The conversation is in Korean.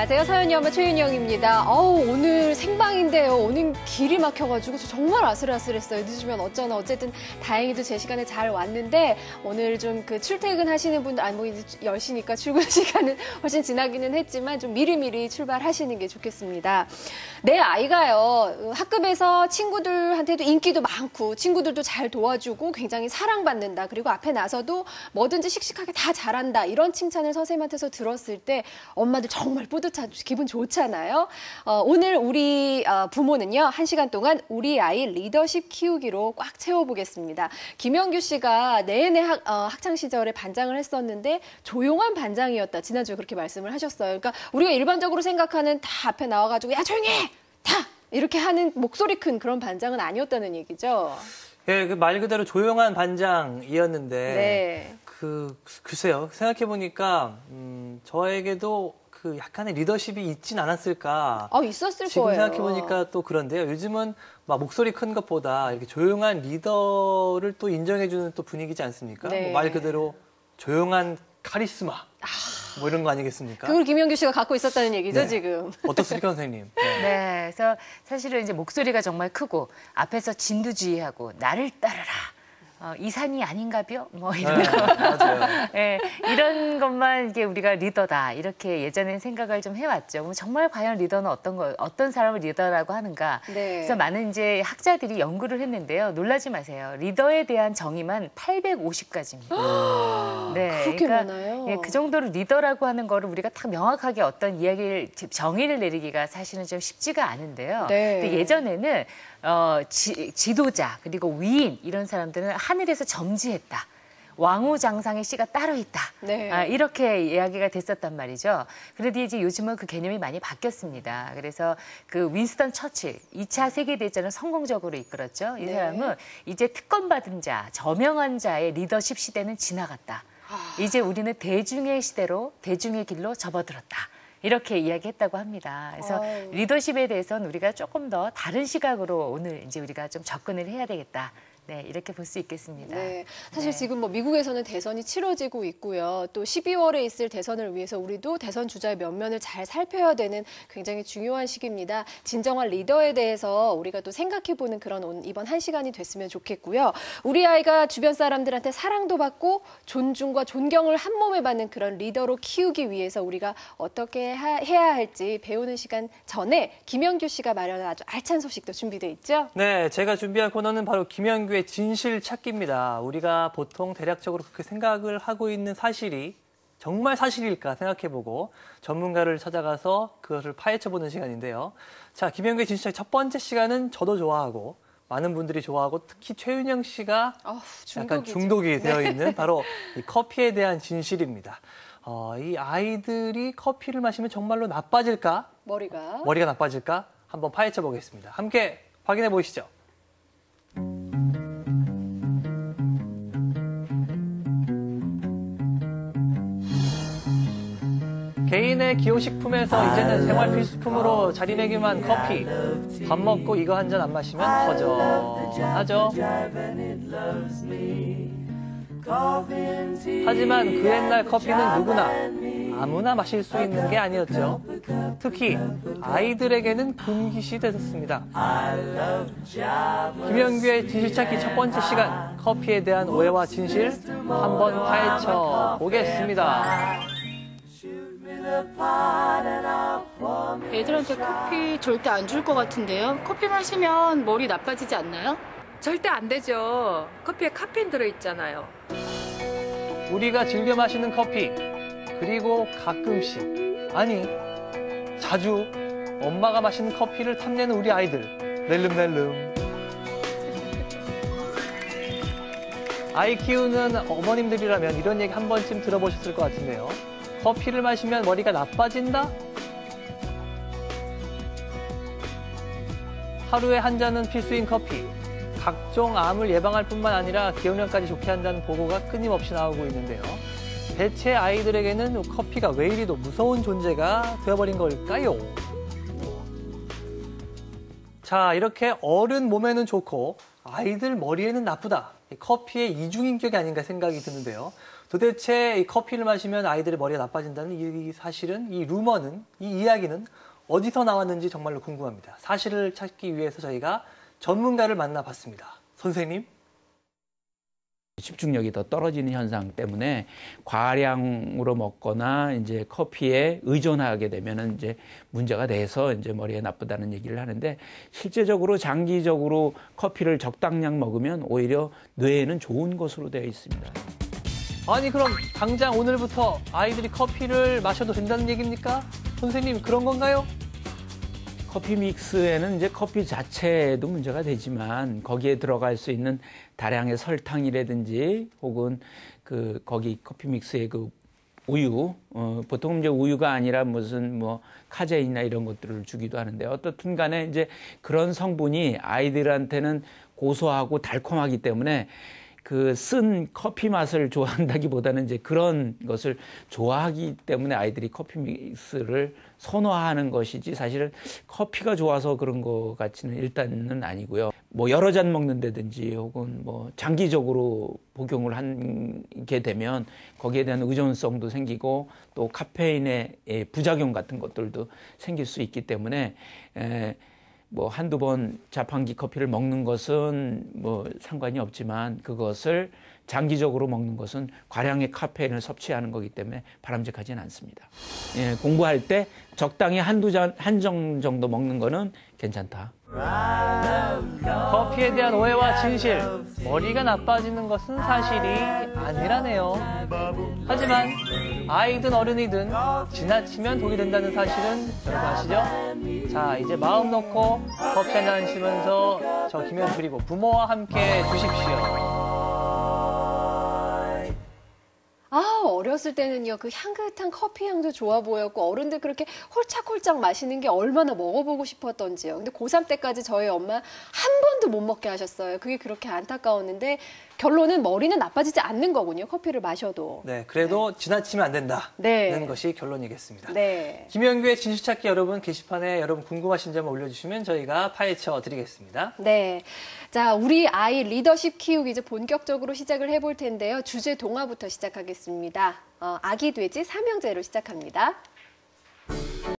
안녕하세요. 서현이 엄마 최윤영입니다. 어우, 오늘 생방인데요. 오늘 길이 막혀가지고 저 정말 아슬아슬했어요. 늦으면 어쩌나. 어쨌든 다행히도 제 시간에 잘 왔는데 오늘 좀 그 출퇴근 하시는 분들, 아니 뭐 이제 10시니까 출근 시간은 훨씬 지나기는 했지만 좀 미리미리 출발하시는 게 좋겠습니다. 내 아이가요. 학급에서 친구들한테도 인기도 많고 친구들도 잘 도와주고 굉장히 사랑받는다. 그리고 앞에 나서도 뭐든지 씩씩하게 다 잘한다. 이런 칭찬을 선생님한테서 들었을 때 엄마들 정말 뿌듯 하고 기분 좋잖아요. 어, 오늘 우리 어, 부모는요. 한 시간 동안 우리 아이 리더십 키우기로 꽉 채워보겠습니다. 김영규 씨가 내내 학, 어, 학창 시절에 반장을 했었는데 조용한 반장이었다. 지난주에 그렇게 말씀을 하셨어요. 그러니까 우리가 일반적으로 생각하는 다 앞에 나와가지고 야 조용히 해! 다! 이렇게 하는 목소리 큰 그런 반장은 아니었다는 얘기죠. 예, 그 말 그대로 조용한 반장이었는데 네. 그 글쎄요 생각해 보니까 음, 저에게도 그 약간의 리더십이 있진 않았을까. 어, 있었을 지금 거예요. 생각해 보니까 또 그런데요. 요즘은 막 목소리 큰 것보다 이렇게 조용한 리더를 또 인정해주는 또 분위기지 않습니까? 네. 뭐 말 그대로 조용한 카리스마 뭐 이런 거 아니겠습니까? 그걸 김영규 씨가 갖고 있었다는 얘기죠, 네. 지금. 어떻습니까, 선생님? 네. 네, 그래서 사실은 이제 목소리가 정말 크고 앞에서 진두지휘하고 나를 따르라. 어, 이 산이 아닌가벼? 뭐 이런 네, 거. 맞아요. 예, 이런 것만 이게 우리가 리더다 이렇게 예전엔 생각을 좀 해왔죠. 그럼 정말 과연 리더는 어떤 거, 어떤 사람을 리더라고 하는가? 네. 그래서 많은 이제 학자들이 연구를 했는데요. 놀라지 마세요. 리더에 대한 정의만 850가지입니다. 네, 그렇게 많아요? 예, 그 정도로 리더라고 하는 거를 우리가 딱 명확하게 어떤 이야기를 정의를 내리기가 사실은 좀 쉽지가 않은데요. 네. 근데 예전에는 어, 지, 지도자 그리고 위인 이런 사람들은 하늘에서 점지했다. 왕후장상의 씨가 따로 있다. 네. 아, 이렇게 이야기가 됐었단 말이죠. 그런데 이제 요즘은 그 개념이 많이 바뀌었습니다. 그래서 그 윈스턴 처칠 2차 세계대전을 성공적으로 이끌었죠. 이 네. 사람은 이제 특권받은 자, 저명한 자의 리더십 시대는 지나갔다. 아. 이제 우리는 대중의 시대로 대중의 길로 접어들었다. 이렇게 이야기했다고 합니다. 그래서 아유. 리더십에 대해서는 우리가 조금 더 다른 시각으로 오늘 이제 우리가 좀 접근을 해야 되겠다. 네, 이렇게 볼 수 있겠습니다. 네. 사실 네. 지금 뭐 미국에서는 대선이 치러지고 있고요. 또 12월에 있을 대선을 위해서 우리도 대선 주자의 면면을 잘 살펴야 되는 굉장히 중요한 시기입니다. 진정한 리더에 대해서 우리가 또 생각해보는 그런 온- 이번 한 시간이 됐으면 좋겠고요. 우리 아이가 주변 사람들한테 사랑도 받고 존중과 존경을 한 몸에 받는 그런 리더로 키우기 위해서 우리가 어떻게 하- 해야 할지 배우는 시간 전에 김영규 씨가 마련한 아주 알찬 소식도 준비돼 있죠. 네, 제가 준비한 코너는 바로 김현규의 진실 찾기입니다. 우리가 보통 대략적으로 그렇게 생각을 하고 있는 사실이 정말 사실일까 생각해보고 전문가를 찾아가서 그것을 파헤쳐보는 시간인데요. 자, 김현규의 진실 찾기 첫 번째 시간은 저도 좋아하고 많은 분들이 좋아하고 특히 최윤영 씨가 어우, 약간. 중독이 네. 되어 있는 바로 이 커피에 대한 진실입니다. 어, 이 아이들이 커피를 마시면 정말로 나빠질까? 머리가. 머리가 나빠질까? 한번 파헤쳐 보겠습니다. 함께 확인해 보시죠. 개인의 기호식품에서 이제는 생활 필수품으로 자리매김한 커피. 밥 먹고 이거 한 잔 안 마시면 허전하죠. 하지만 그 옛날 커피는 누구나 아무나 마실 수 있는 게 아니었죠. 특히 아이들에게는 금기시 되었습니다. 김영규의 진실찾기 첫 번째 시간 커피에 대한 오해와 진실 한번 파헤쳐 보겠습니다. 애들한테 커피 절대 안 줄 것 같은데요? 커피 마시면 머리 나빠지지 않나요? 절대 안 되죠. 커피에 카페인 들어있잖아요. 우리가 즐겨 마시는 커피 그리고 가끔씩 아니 자주 엄마가 마시는 커피를 탐내는 우리 아이들 낼름낼름 아이 키우는 어머님들이라면 이런 얘기 한 번쯤 들어보셨을 것 같은데요 커피를 마시면 머리가 나빠진다? 하루에 한 잔은 필수인 커피 각종 암을 예방할 뿐만 아니라 기억력까지 좋게 한다는 보고가 끊임없이 나오고 있는데요. 대체 아이들에게는 커피가 왜 이리도 무서운 존재가 되어버린 걸까요? 자, 이렇게 어른 몸에는 좋고 아이들 머리에는 나쁘다. 이 커피의 이중인격이 아닌가 생각이 드는데요. 도대체 이 커피를 마시면 아이들의 머리가 나빠진다는 이 사실은 이 루머는 이 이야기는 어디서 나왔는지 정말로 궁금합니다. 사실을 찾기 위해서 저희가 전문가를 만나봤습니다. 선생님. 집중력이 더 떨어지는 현상 때문에 과량으로 먹거나 이제 커피에 의존하게 되면은 이제 문제가 돼서 이제 머리에 나쁘다는 얘기를 하는데 실제적으로 장기적으로 커피를 적당량 먹으면 오히려 뇌에는 좋은 것으로 되어 있습니다. 아니 그럼 당장 오늘부터 아이들이 커피를 마셔도 된다는 얘기입니까? 선생님 그런 건가요? 커피 믹스에는 이제 커피 자체도 문제가 되지만 거기에 들어갈 수 있는 다량의 설탕이라든지 혹은 그 거기 커피 믹스의 그 우유, 어, 보통 이제 우유가 아니라 무슨 뭐 카제인이나 이런 것들을 주기도 하는데 어떻든 간에 이제 그런 성분이 아이들한테는 고소하고 달콤하기 때문에 그 쓴 커피 맛을 좋아한다기보다는 이제 그런 것을 좋아하기 때문에 아이들이 커피 믹스를 선호하는 것이지 사실은 커피가 좋아서 그런 것 같지는 일단은 아니고요. 뭐 여러 잔 먹는다든지 혹은 뭐 장기적으로 복용을 하게 되면 거기에 대한 의존성도 생기고 또 카페인의 예, 부작용 같은 것들도 생길 수 있기 때문에 에, 뭐 한두 번 자판기 커피를 먹는 것은 뭐 상관이 없지만 그것을 장기적으로 먹는 것은 과량의 카페인을 섭취하는 거기 때문에 바람직하지는 않습니다. 예, 공부할 때 적당히 한두 잔, 한 정 정도 먹는 거는 괜찮다. 커피에 대한 오해와 진실, 머리가 나빠지는 것은 사실이 아니라네요. 하지만 아이든 어른이든 지나치면 독이 된다는 사실은 여러분 아시죠? 자, 이제 마음 놓고 커피 한잔 하시면서 저 김현 그리고 부모와 함께 두십시오. 어렸을 때는요, 그 향긋한 커피 향도 좋아 보였고, 어른들 그렇게 홀짝홀짝 마시는 게 얼마나 먹어보고 싶었던지요. 근데 고3 때까지 저희 엄마 한 번도 못 먹게 하셨어요. 그게 그렇게 안타까웠는데, 결론은 머리는 나빠지지 않는 거군요. 커피를 마셔도. 네, 그래도 지나치면 안 된다는 네. 것이 결론이겠습니다. 네. 김현규의 진실찾기 여러분 게시판에 여러분 궁금하신 점 올려주시면 저희가 파헤쳐 드리겠습니다. 네. 자, 우리 아이 리더십 키우기 이제 본격적으로 시작을 해볼 텐데요. 주제 동화부터 시작하겠습니다. 어, 아기 돼지 삼형제로 시작합니다.